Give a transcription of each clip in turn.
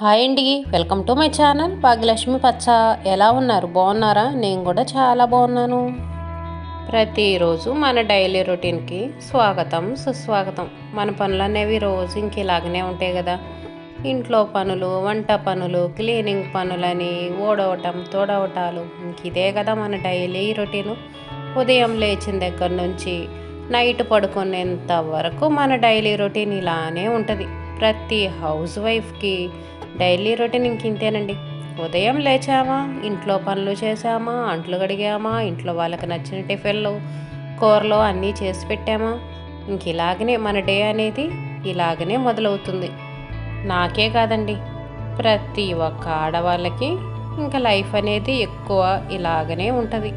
Hi అండి welcome to my channel Bhagyalakshmi పచ్చ. ఎలా ఉన్నారు? బాగున్నారా? నేను కూడా చాలా బాగున్నాను. ప్రతిరోజు మన డైలీ రొటీన్కి స్వాగతం సుస్వాగతం. మన పనులు అనేవి రోజు ఇంక ఇలాగనే ఉంటాయి కదా. ఇంట్లో పనులు వంట పనులు క్లీనింగ్ పనులని ఓడవటం తోడవటాలు ఇంక ఇదే కదా మన డైలీ రొటీను. ఉదయం లేచిన దగ్గర నుంచి నైట్ పడుకునేంత వరకు మన డైలీ రొటీన్ ఇలానే ఉంటుంది. ప్రతి హౌస్ వైఫ్కి డైలీ రొటీన్ ఇంక ఇంతేనండి. ఉదయం లేచామా ఇంట్లో పనులు చేసామా అంట్లు కడిగామా ఇంట్లో వాళ్ళకి నచ్చిన టిఫిన్లు కూరలు అన్నీ చేసి పెట్టామా? ఇంక ఇలాగనే మన డే అనేది ఇలాగనే మొదలవుతుంది. నాకే కాదండి ప్రతి ఒక్క ఆడవాళ్ళకి ఇంకా లైఫ్ అనేది ఎక్కువ ఇలాగనే ఉంటుంది.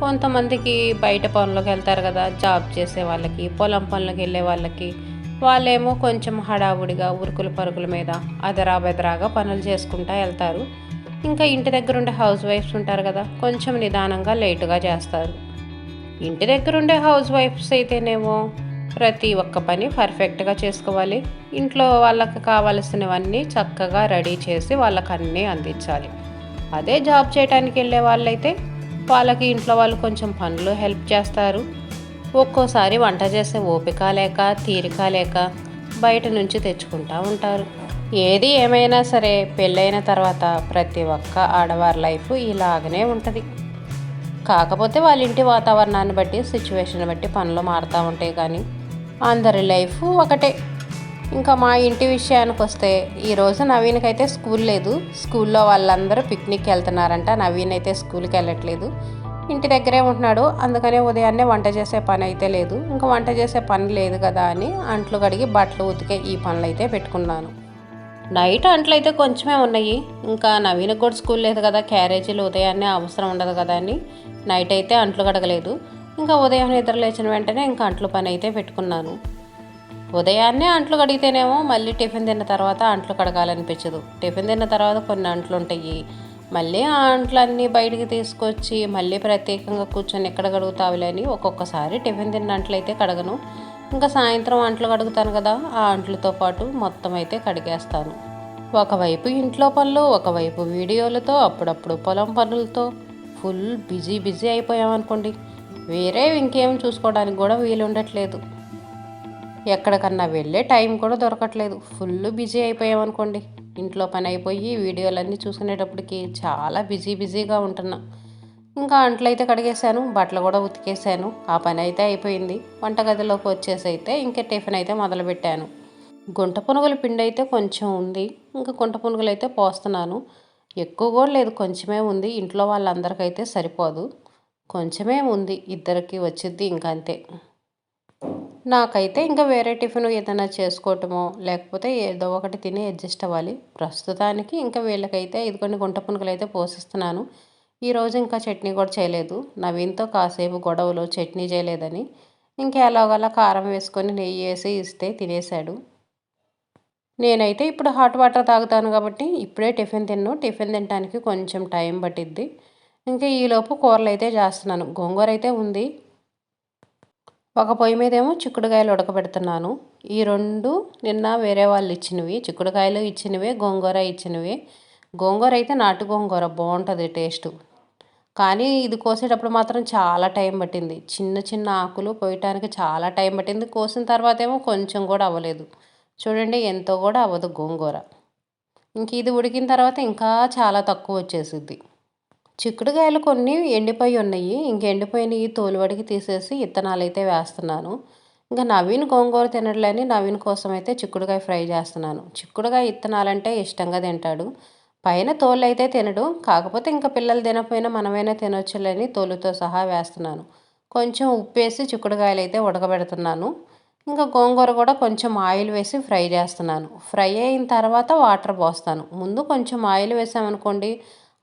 కొంతమందికి బయట పనులకు వెళ్తారు కదా జాబ్ చేసే వాళ్ళకి పొలం పనులకు వెళ్ళే వాళ్ళకి వాళ్ళేమో కొంచెం హడావుడిగా ఉరుకుల పరుగుల మీద అదరా బెదరాగా పనులు చేసుకుంటా వెళ్తారు. ఇంకా ఇంటి దగ్గర ఉండే హౌస్ వైఫ్స్ ఉంటారు కదా కొంచెం నిదానంగా లేటుగా చేస్తారు. ఇంటి దగ్గర ఉండే హౌస్ వైఫ్స్ అయితేనేమో ప్రతి ఒక్క పని పర్ఫెక్ట్గా చేసుకోవాలి. ఇంట్లో వాళ్ళకి కావలసినవన్నీ చక్కగా రెడీ చేసి వాళ్ళకి అన్నీ అందించాలి. అదే జాబ్ చేయడానికి వెళ్ళే వాళ్ళైతే వాళ్ళకి ఇంట్లో వాళ్ళు కొంచెం పనులు హెల్ప్ చేస్తారు. ఒక్కోసారి వంట చేసే ఓపిక లేక తీరిక లేక బయట నుంచి తెచ్చుకుంటా ఉంటారు. ఏది ఏమైనా సరే పెళ్ళైన తర్వాత ప్రతి ఒక్క ఆడవారి లైఫ్ ఇలాగనే ఉంటుంది. కాకపోతే వాళ్ళ ఇంటి వాతావరణాన్ని బట్టి సిచ్యువేషన్ బట్టి పనులు మారుతూ ఉంటాయి కానీ అందరి లైఫ్ ఒకటే. ఇంకా మా ఇంటి విషయానికి వస్తే ఈరోజు నవీన్కైతే స్కూల్ లేదు. స్కూల్లో వాళ్ళందరూ పిక్నిక్ వెళ్తున్నారంట. నవీన్ అయితే స్కూల్కి వెళ్ళట్లేదు. ఇంటి దగ్గరే ఉంటున్నాడు. అందుకనే ఉదయాన్నే వంట చేసే పని అయితే లేదు. ఇంకా వంట చేసే పని లేదు కదా అని అంట్లు కడిగి బట్టలు ఉతికే ఈ పనులు అయితే పెట్టుకున్నాను. నైట్ అంట్లు అయితే కొంచెమే ఉన్నాయి. ఇంకా నవీనకు కూడా స్కూల్ లేదు కదా. క్యారేజీలు ఉదయాన్నే అవసరం ఉండదు కదా అని నైట్ అయితే అంట్లు కడగలేదు. ఇంకా ఉదయం నిద్ర లేచిన వెంటనే ఇంకా అంట్లు పని అయితే పెట్టుకున్నాను. ఉదయాన్నే అంట్లు కడిగితేనేమో మళ్ళీ టిఫిన్ తిన్న తర్వాత అంట్లు కడగాలనిపించదు. టిఫిన్ తిన్న తర్వాత కొన్ని అంట్లు ఉంటాయి. మళ్ళీ ఆ అంట్లన్నీ బయటికి తీసుకొచ్చి మళ్ళీ ప్రత్యేకంగా కూర్చొని ఎక్కడ కడుగుతావులే అని ఒక్కొక్కసారి టిఫిన్ తిన్నట్లయితే కడగను. ఇంకా సాయంత్రం అంట్లు కడుగుతాను కదా ఆ అంట్లతో పాటు మొత్తం అయితే కడిగేస్తాను. ఒకవైపు ఇంట్లో పనులు ఒకవైపు వీడియోలతో అప్పుడప్పుడు పొలం పనులతో. ఫుల్ బిజీ బిజీ అయిపోయామనుకోండి. వేరే ఇంకేం చూసుకోవడానికి కూడా వీలు ఉండట్లేదు ఎక్కడికన్నా వెళ్ళే టైం కూడా దొరకట్లేదు. ఫుల్ బిజీ అయిపోయామనుకోండి. ఇంట్లో పని అయిపోయి వీడియోలన్నీ చూసుకునేటప్పటికి చాలా బిజీ బిజీగా ఉంటున్నా. ఇంకా అంట్లయితే కడిగేశాను బట్టలు కూడా ఉతికేసాను ఆ పని అయితే అయిపోయింది. వంటగదిలోకి వచ్చేసి అయితే ఇంకా టిఫిన్ అయితే మొదలుపెట్టాను. గుంట పునుగుల పిండి అయితే కొంచెం ఉంది. ఇంకా గుంట పునుగులు అయితే పోస్తున్నాను. ఎక్కువ కూడా లేదు. కొంచెమే ఉంది. ఇంట్లో వాళ్ళందరికైతే సరిపోదు. కొంచెమే ఉంది. ఇద్దరికి వచ్చింది ఇంకా అంతే నాకైతే ఇంకా వేరే టిఫిన్ ఏదైనా చేసుకోవటమో లేకపోతే ఏదో ఒకటి తిని అడ్జస్ట్ అవ్వాలి. ప్రస్తుతానికి ఇంకా వీళ్ళకైతే ఇదిగోండి గుంట పునుగులు అయితే పోషిస్తున్నాను ఈరోజు ఇంకా చట్నీ కూడా చేయలేదు. నవీన్తో కాసేపు గొడవలు చట్నీ చేయలేదని ఇంకా ఎలాగోలా కారం వేసుకొని నెయ్యి వేసి ఇస్తే తినేశాడు. నేనైతే ఇప్పుడు హాట్ వాటర్ తాగుతాను కాబట్టి ఇప్పుడే టిఫిన్ తిన్ను. టిఫిన్ తినడానికి కొంచెం టైం పట్టిద్ది. ఇంకా ఈలోపు కూరలు అయితే చేస్తున్నాను. గోంగూర అయితే ఉంది. ఒక పొయ్యి మీదేమో చిక్కుడుకాయలు ఉడకబెడుతున్నాను. ఈ రెండు నిన్న వేరే వాళ్ళు ఇచ్చినవి. చిక్కుడుకాయలు ఇచ్చినవే గోంగూర ఇచ్చినవి. గోంగూర అయితే నాటు గోంగూర బాగుంటుంది టేస్ట్. కానీ ఇది కోసేటప్పుడు మాత్రం చాలా టైం పట్టింది. చిన్న చిన్న ఆకులు పోయటానికి చాలా టైం పట్టింది. కోసిన తర్వాత ఏమో కొంచెం కూడా అవ్వలేదు. చూడండి ఎంతో కూడా అవ్వదు గోంగూర. ఇంక ఇది ఉడికిన తర్వాత ఇంకా చాలా తక్కువ వచ్చేసిద్ది. చిక్కుడుకాయలు కొన్ని ఎండిపోయి ఉన్నాయి ఇంక ఎండిపోయినవి తోలువడికి తీసేసి విత్తనాలు అయితే వేస్తున్నాను. ఇంకా నవీన్ గోంగూర తినట్లేని నవీన్ కోసం అయితే చిక్కుడుకాయ ఫ్రై చేస్తున్నాను. చిక్కుడుకాయ విత్తనాలంటే ఇష్టంగా తింటాడు. పైన తోలు అయితే తినడు. కాకపోతే ఇంకా పిల్లలు తినకపోయినా మనమైనా తినొచ్చులేని తోలుతో సహా వేస్తున్నాను. కొంచెం ఉప్పు వేసి చిక్కుడుకాయలు అయితే ఉడకబెడుతున్నాను. ఇంకా గోంగూర కూడా కొంచెం ఆయిల్ వేసి ఫ్రై చేస్తున్నాను. ఫ్రై అయిన తర్వాత వాటర్ పోస్తాను. ముందు కొంచెం ఆయిల్ వేసామనుకోండి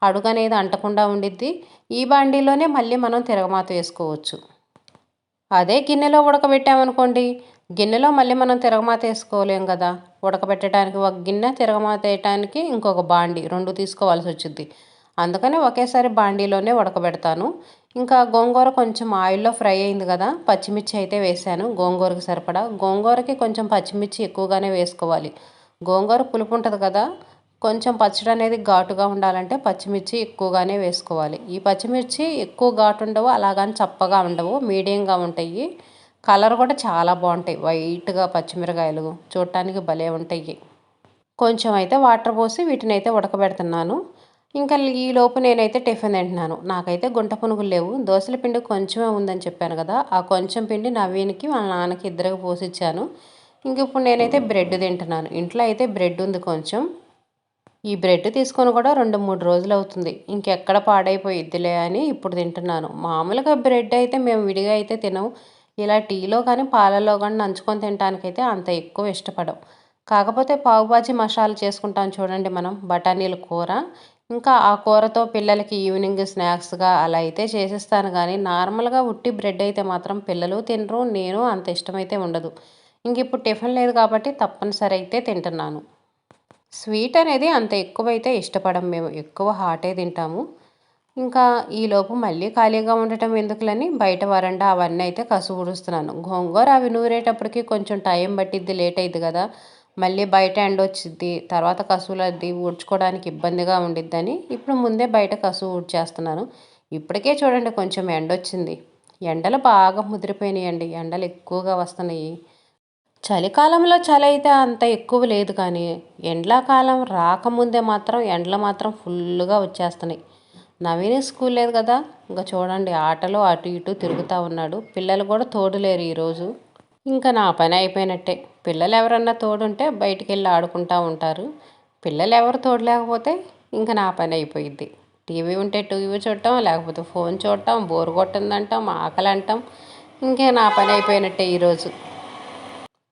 అడుగు అనేది అంటకుండా ఉండిద్ది. ఈ బాండీలోనే మళ్ళీ మనం తిరగమాత వేసుకోవచ్చు. అదే గిన్నెలో ఉడకబెట్టామనుకోండి. గిన్నెలో మళ్ళీ మనం తిరగమాత వేసుకోలేం కదా. ఉడకబెట్టడానికి ఒక గిన్నె తిరగమాత వేయటానికి ఇంకొక బాండి రెండు తీసుకోవాల్సి వచ్చింది అందుకని ఒకేసారి బాండీలోనే ఉడకబెడతాను. ఇంకా గోంగూర కొంచెం ఆయిల్లో ఫ్రై అయింది కదా పచ్చిమిర్చి అయితే వేసాను గోంగూరకి సరిపడా. గోంగూరకి కొంచెం పచ్చిమిర్చి ఎక్కువగానే వేసుకోవాలి. గోంగూర పులుపు ఉంటుంది కదా కొంచెం పచ్చడి అనేది ఘాటుగా ఉండాలంటే పచ్చిమిర్చి ఎక్కువగానే వేసుకోవాలి. ఈ పచ్చిమిర్చి ఎక్కువ ఘాటు ఉండవు అలాగని చప్పగా ఉండవు మీడియంగా ఉంటాయి. కలర్ కూడా చాలా బాగుంటాయి. వైట్గా పచ్చిమిరకాయలు చూడటానికి భలే ఉంటాయి. కొంచెం అయితే వాటర్ పోసి వీటిని అయితే ఉడకబెడుతున్నాను. ఇంకా ఈ లోపు నేనైతే టిఫిన్ తింటున్నాను. నాకైతే గుంట పునుగులు లేవు. దోశల పిండి కొంచెమే ఉందని చెప్పాను కదా ఆ కొంచెం పిండి నవీన్కి వాళ్ళ నాన్నకి ఇద్దరికి పోసిచ్చాను ఇంక ఇప్పుడు నేనైతే బ్రెడ్ తింటున్నాను. ఇంట్లో అయితే బ్రెడ్ ఉంది కొంచెం. ఈ బ్రెడ్ తీసుకొని కూడా రెండు మూడు రోజులు అవుతుంది. ఇంకెక్కడ పాడైపోయిద్దిలే అని ఇప్పుడు తింటున్నాను. మామూలుగా బ్రెడ్ అయితే మేము విడిగా అయితే తినము. ఇలా టీలో కానీ పాలలో కానీ నంచుకొని తినడానికైతే అంత ఎక్కువ ఇష్టపడం కాకపోతే పావుబాజీ మసాలా చేసుకుంటాం చూడండి మనం. బఠానీల కూర. ఇంకా ఆ కూరతో పిల్లలకి ఈవినింగ్ స్నాక్స్గా అలా అయితే చేసిస్తాను కానీ నార్మల్గా ఉట్టి బ్రెడ్ అయితే మాత్రం పిల్లలు తినరు నేను అంత ఇష్టమైతే ఉండదు. ఇంక ఇప్పుడు టిఫిన్ లేదు కాబట్టి తప్పనిసరి అయితే తింటున్నాను. స్వీట్ అనేది అంత ఎక్కువైతే ఇష్టపడం మేము ఎక్కువ హాటే తింటాము. ఇంకా ఈలోపు మళ్ళీ ఖాళీగా ఉండటం ఎందుకులని బయట వరండా అవన్నీ అయితే కసు ఊడుస్తున్నాను గోంగూర అవి నూరేటప్పటికి కొంచెం టైం పట్టిద్ది లేట్ అయింది కదా. మళ్ళీ బయట ఎండ వచ్చిద్ది తర్వాత కసువులు అది ఊడ్చుకోవడానికి ఇబ్బందిగా ఉండిద్దని ఇప్పుడు ముందే బయట కసువు ఊడ్చేస్తున్నాను. ఇప్పటికే చూడండి కొంచెం ఎండ వచ్చింది ఎండలు బాగా ముదిరిపోయినాయండి. ఎండలు ఎక్కువగా వస్తున్నాయి. చలికాలంలో చలి అయితే అంత ఎక్కువ లేదు కానీ ఎండాకాలం రాకముందే మాత్రం ఎండలు మాత్రం ఫుల్గా వచ్చేస్తున్నాయి. నవీన్ స్కూల్ లేదు కదా. ఇంకా చూడండి ఆటలు అటు ఇటు తిరుగుతూ ఉన్నాడు. పిల్లలు కూడా తోడులేరు ఈరోజు ఇంకా నా పని అయిపోయినట్టే. పిల్లలు ఎవరన్నా తోడుంటే బయటికి వెళ్ళి ఆడుకుంటూ ఉంటారు. పిల్లలు ఎవరు తోడు లేకపోతే ఇంకా నా పని అయిపోయిద్ది. టీవీ ఉంటే టీవీ చూడటం లేకపోతే ఫోన్ చూడటం బోరు కొట్టిందంటాం ఆకలి అంటాం ఇంకే నా పని అయిపోయినట్టే ఈరోజు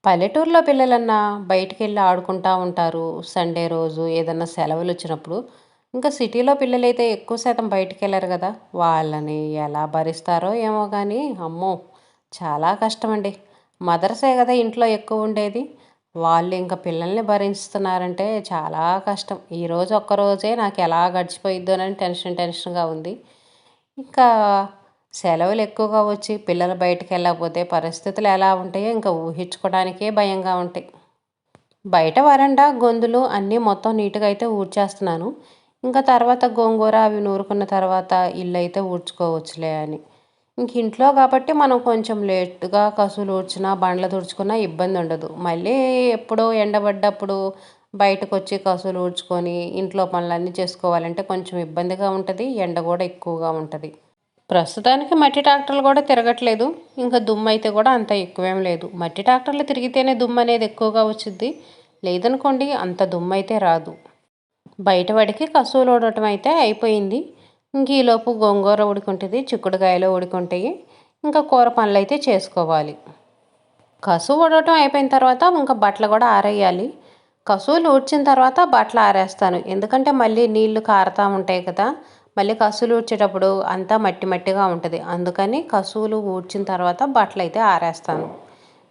పల్లెటూరులో పిల్లలన్నా బయటికి వెళ్ళి ఆడుకుంటూ ఉంటారు. సండే రోజు ఏదన్నా సెలవులు వచ్చినప్పుడు ఇంకా సిటీలో పిల్లలైతే ఎక్కువ శాతం బయటికి వెళ్ళరు కదా. వాళ్ళని ఎలా భరిస్తారో ఏమో కానీ అమ్మో! చాలా కష్టం అండి మదర్సే కదా ఇంట్లో ఎక్కువ ఉండేది. వాళ్ళు ఇంకా పిల్లల్ని భరిస్తున్నారంటే చాలా కష్టం. ఈరోజు ఒక్కరోజే నాకు ఎలా గడిచిపోయిద్దోనని టెన్షన్ టెన్షన్గా ఉంది. ఇంకా సెలవులు ఎక్కువగా వచ్చి పిల్లలు బయటికి వెళ్ళకపోతే పరిస్థితులు ఎలా ఉంటాయో ఇంకా ఊహించుకోవడానికే భయంగా ఉంటాయి. బయట వరండా గొంతులు అన్నీ మొత్తం నీట్గా అయితే ఊడ్చేస్తున్నాను. ఇంకా తర్వాత గోంగూర అవి నూరుకున్న తర్వాత ఇల్లు అయితే ఊడ్చుకోవచ్చులే అని. ఇంక ఇంట్లో కాబట్టి మనం కొంచెం లేట్గా కసులు ఊడ్చినా బండ్లు తుడుచుకున్నా ఇబ్బంది ఉండదు. మళ్ళీ ఎప్పుడో ఎండబడ్డప్పుడు బయటకు వచ్చి కసులు ఊడ్చుకొని ఇంట్లో పనులన్నీ చేసుకోవాలంటే కొంచెం ఇబ్బందిగా ఉంటుంది ఎండ కూడా ఎక్కువగా ఉంటుంది. ప్రస్తుతానికి మట్టి ట్రాక్టర్లు కూడా తిరగట్లేదు. ఇంకా దుమ్ము అయితే కూడా అంత ఎక్కువేం లేదు. మట్టి ట్రాక్టర్లు తిరిగితేనే దుమ్ము అనేది ఎక్కువగా వచ్చింది లేదనుకోండి అంత దుమ్ము అయితే రాదు. బయట వాడికి కసువులు ఊడటం అయితే అయిపోయింది. ఇంక ఈలోపు గోంగూర ఉడికుంటుంది చిక్కుడుకాయలు ఉడికుంటాయి ఇంకా కూర పనులు అయితే చేసుకోవాలి. కసువు ఊడటం అయిపోయిన తర్వాత ఇంకా బట్టలు కూడా ఆరేయాలి. కసువులు ఊడ్చిన తర్వాత బట్టలు ఆరేస్తాను. ఎందుకంటే మళ్ళీ నీళ్ళు కారుతూ ఉంటాయి కదా. మళ్ళీ కసువులు ఊడ్చేటప్పుడు అంతా మట్టి మట్టిగా ఉంటుంది. అందుకని కసువులు ఊడ్చిన తర్వాత బట్టలు అయితే ఆరేస్తాను.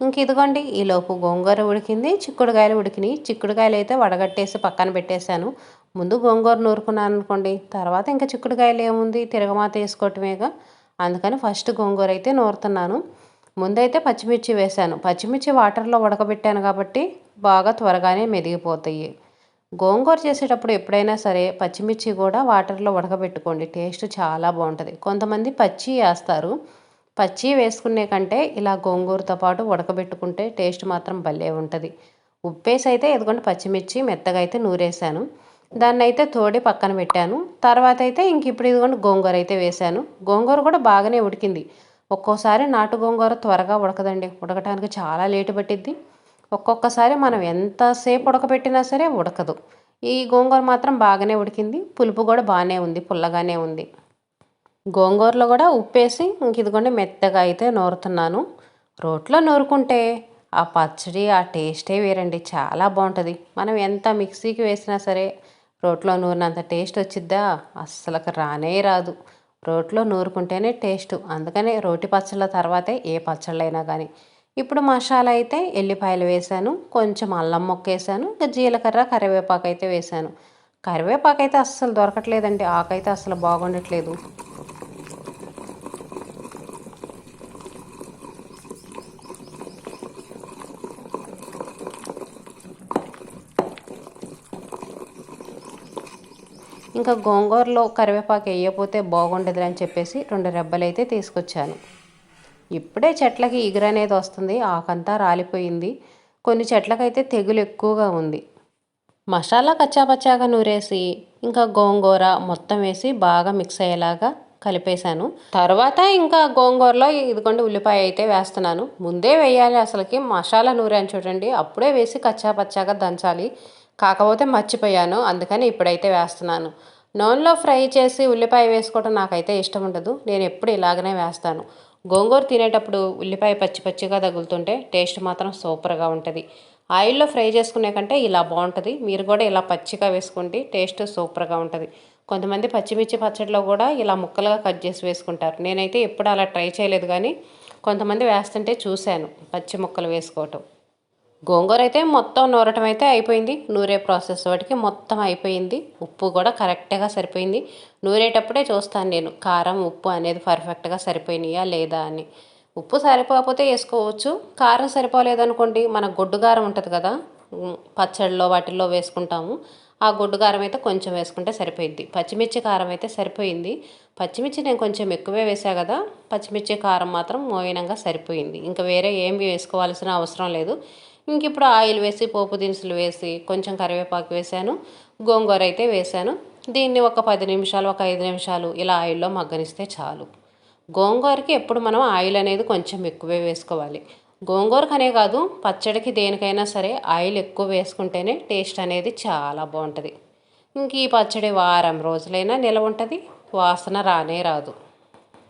ఇంక ఇదిగోండి ఈలోపు గోంగూర ఉడికింది చిక్కుడుకాయలు ఉడికినాయి. చిక్కుడుకాయలు అయితే వడగట్టేసి పక్కన పెట్టేశాను. ముందు గోంగూర నూరుకున్నాను అనుకోండి తర్వాత ఇంకా చిక్కుడుకాయలు ఏముంది? తిరగమాత వేసుకోవటమేగా. అందుకని ఫస్ట్ గోంగూర అయితే నూరుతున్నాను. ముందైతే పచ్చిమిర్చి వేశాను. పచ్చిమిర్చి వాటర్లో ఉడకబెట్టాను కాబట్టి బాగా త్వరగానే మెదిగిపోతాయి. గోంగూర చేసేటప్పుడు ఎప్పుడైనా సరే పచ్చిమిర్చి కూడా వాటర్లో ఉడకబెట్టుకోండి. టేస్ట్ చాలా బాగుంటుంది. కొంతమంది పచ్చి వేస్తారు. పచ్చి వేసుకునే కంటే ఇలా గోంగూరతో పాటు ఉడకబెట్టుకుంటే టేస్ట్ మాత్రం భలే ఉంటుంది. ఉప్పేసి అయితే ఎదుగుంటే పచ్చిమిర్చి మెత్తగా అయితే నూరేసాను. దాన్ని అయితే తోడి పక్కన పెట్టాను. తర్వాత అయితే ఇంక ఇప్పుడు ఇదిగోండి గోంగూర అయితే వేశాను గోంగూర కూడా బాగానే ఉడికింది. ఒక్కోసారి నాటు గోంగూర త్వరగా ఉడకదండి. ఉడకటానికి చాలా లేటు పట్టిద్ది. ఒక్కొక్కసారి మనం ఎంతసేపు ఉడకబెట్టినా సరే ఉడకదు. ఈ గోంగూర మాత్రం బాగానే ఉడికింది. పులుపు కూడా బాగానే ఉంది పుల్లగానే ఉంది. గోంగూరలో కూడా ఉప్పేసి ఇంక ఇదిగోండి మెత్తగా అయితే నూరుతున్నాను. రోట్లో నూరుకుంటే ఆ పచ్చడి ఆ టేస్టే వేరండి. చాలా బాగుంటుంది. మనం ఎంత మిక్సీకి వేసినా సరే రోట్లో నూరినంత టేస్ట్ వచ్చిద్దా? అస్సలకు రానే రాదు. రోట్లో నూరుకుంటేనే టేస్ట్. అందుకనే రోటి పచ్చళ్ళ తర్వాతే ఏ పచ్చళ్ళైనా కానీ ఇప్పుడు మసాలా అయితే ఎల్లిపాయలు వేసాను కొంచెం అల్లం మొక్క వేసాను ఇంకా జీలకర్ర కరివేపాకు అయితే వేసాను. కరివేపాకు అయితే అస్సలు దొరకట్లేదండి ఆకైతే అస్సలు బాగుండట్లేదు. ఇంకా గోంగూరలో కరివేపాకు వేయకపోతే బాగుండదు అని చెప్పేసి రెండు రెబ్బలు అయితే తీసుకొచ్చాను. ఇప్పుడే చెట్లకి ఇగురు అనేది వస్తుంది. ఆకంతా రాలిపోయింది. కొన్ని చెట్లకైతే తెగులు ఎక్కువగా ఉంది. మసాలా కచ్చాపచ్చాగా నూరేసి ఇంకా గోంగూర మొత్తం వేసి బాగా మిక్స్ అయ్యేలాగా కలిపేశాను. తర్వాత ఇంకా గోంగూరలో ఇదిగోండి ఉల్లిపాయ అయితే వేస్తున్నాను. ముందే వేయాలి అసలుకి. మసాలా నూరాను చూడండి. అప్పుడే వేసి కచ్చాపచ్చాగా దంచాలి. కాకపోతే మర్చిపోయాను. అందుకని ఇప్పుడైతే వేస్తున్నాను. నూనెలో ఫ్రై చేసి ఉల్లిపాయ వేసుకోవడం నాకైతే ఇష్టం ఉండదు. నేను ఎప్పుడు ఇలాగనే వేస్తాను. గోంగూర తినేటప్పుడు ఉల్లిపాయ పచ్చి పచ్చిగా తగులుతుంటే టేస్ట్ మాత్రం సూపర్గా ఉంటుంది. ఆయిల్లో ఫ్రై చేసుకునే కంటే ఇలా బాగుంటుంది. మీరు కూడా ఇలా పచ్చిగా వేసుకుంటే టేస్ట్ సూపర్గా ఉంటుంది. కొంతమంది పచ్చిమిర్చి పచ్చడిలో కూడా ఇలా ముక్కలుగా కట్ చేసి వేసుకుంటారు. నేనైతే ఎప్పుడు అలా ట్రై చేయలేదు కానీ కొంతమంది వేస్తుంటే చూశాను పచ్చి ముక్కలు వేసుకోవటం. గోంగూర అయితే మొత్తం నూరటం అయితే అయిపోయింది. నూరే ప్రాసెస్ వాటికి మొత్తం అయిపోయింది. ఉప్పు కూడా కరెక్ట్గా సరిపోయింది. నూరేటప్పుడే చూస్తాను నేను. కారం ఉప్పు అనేది పర్ఫెక్ట్గా సరిపోయినాయా లేదా అని. ఉప్పు సరిపోకపోతే వేసుకోవచ్చు. కారం సరిపోలేదనుకోండి మన గొడ్డు కారం ఉంటుంది కదా పచ్చడిలో వాటిల్లో వేసుకుంటాము. ఆ గొడ్డు కారం అయితే కొంచెం వేసుకుంటే సరిపోయింది పచ్చిమిర్చి కారం అయితే సరిపోయింది. పచ్చిమిర్చి నేను కొంచెం ఎక్కువే వేసా కదా పచ్చిమిర్చి కారం మాత్రం మోయినంగా సరిపోయింది. ఇంకా వేరే ఏమి వేసుకోవాల్సిన అవసరం లేదు. ఇంక ఇప్పుడు ఆయిల్ వేసి పోపు దినుసులు వేసి కొంచెం కరివేపాకు వేసాను గోంగూర అయితే వేసాను. దీన్ని ఒక పది నిమిషాలు ఒక ఐదు నిమిషాలు ఇలా ఆయిల్లో మగ్గనిస్తే చాలు. గోంగూరకి ఎప్పుడు మనం ఆయిల్ అనేది కొంచెం ఎక్కువే వేసుకోవాలి. గోంగూరకనే కాదు పచ్చడికి దేనికైనా సరే ఆయిల్ ఎక్కువ వేసుకుంటేనే టేస్ట్ అనేది చాలా బాగుంటుంది. ఇంక ఈ పచ్చడి వారం రోజులైనా నిలవ ఉంటుంది వాసన రానే రాదు.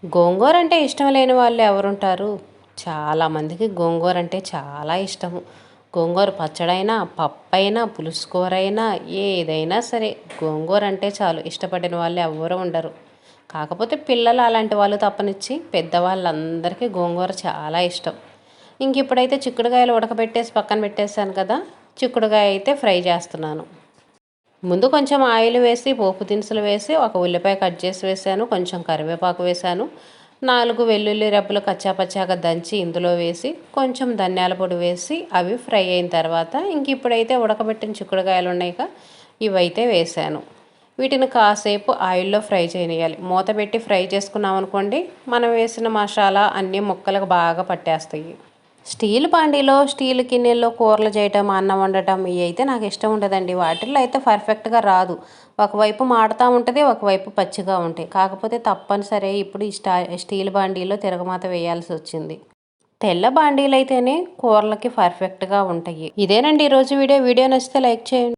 గోంగూర అంటే ఇష్టం లేని వాళ్ళు ఎవరుంటారు? చాలామందికి గోంగూర అంటే చాలా ఇష్టము. గోంగూర పచ్చడైనా పప్పైనా పులుసు కూర అయినా ఏదైనా సరే గోంగూర అంటే చాలు. ఇష్టపడిన వాళ్ళు ఎవ్వరూ ఉండరు. కాకపోతే పిల్లలు అలాంటి వాళ్ళు తప్పనిచ్చి పెద్దవాళ్ళందరికీ గోంగూర చాలా ఇష్టం. ఇంక ఇప్పుడైతే చిక్కుడుకాయలు ఉడకబెట్టేసి పక్కన పెట్టేశాను కదా చిక్కుడుకాయ అయితే ఫ్రై చేస్తున్నాను. ముందు కొంచెం ఆయిల్ వేసి పోపు దినుసులు వేసి ఒక ఉల్లిపాయ కట్ చేసి వేసాను కొంచెం కరివేపాకు వేసాను నాలుగు వెల్లుల్లి రెబ్బలు కచ్చాపచ్చాగా దంచి ఇందులో వేసి కొంచెం ధనియాల పొడి వేసి అవి ఫ్రై అయిన తర్వాత ఇంక ఇప్పుడైతే ఉడకబెట్టిన చిక్కుడుకాయలు ఉన్నాయిక ఇవైతే వేసాను. వీటిని కాసేపు ఆయిల్లో ఫ్రై చేయనియాలి మూత పెట్టి ఫ్రై చేసుకున్నాం అనుకోండి మనం వేసిన మసాలా అన్నీ ముక్కలకు బాగా పట్టేస్తాయి. స్టీల్ బాండీలో స్టీల్ గిన్నెల్లో కూరలు చేయటం అన్నం వండటం ఇవి అయితే నాకు ఇష్టం ఉండదండి. వాటిల్లో అయితే పర్ఫెక్ట్గా రాదు. ఒకవైపు మాడుతూ ఉంటుంది ఒకవైపు పచ్చిగా ఉంటాయి. కాకపోతే తప్పనిసరి ఇప్పుడు ఈ స్టా స్టీల్ బాండీలో తిరగమాత వేయాల్సి వచ్చింది. తెల్ల బాండీలు అయితేనే కూరలకి పర్ఫెక్ట్గా ఉంటాయి. ఇదేనండి ఈరోజు వీడియో. వీడియో నచ్చితే లైక్ చేయండి.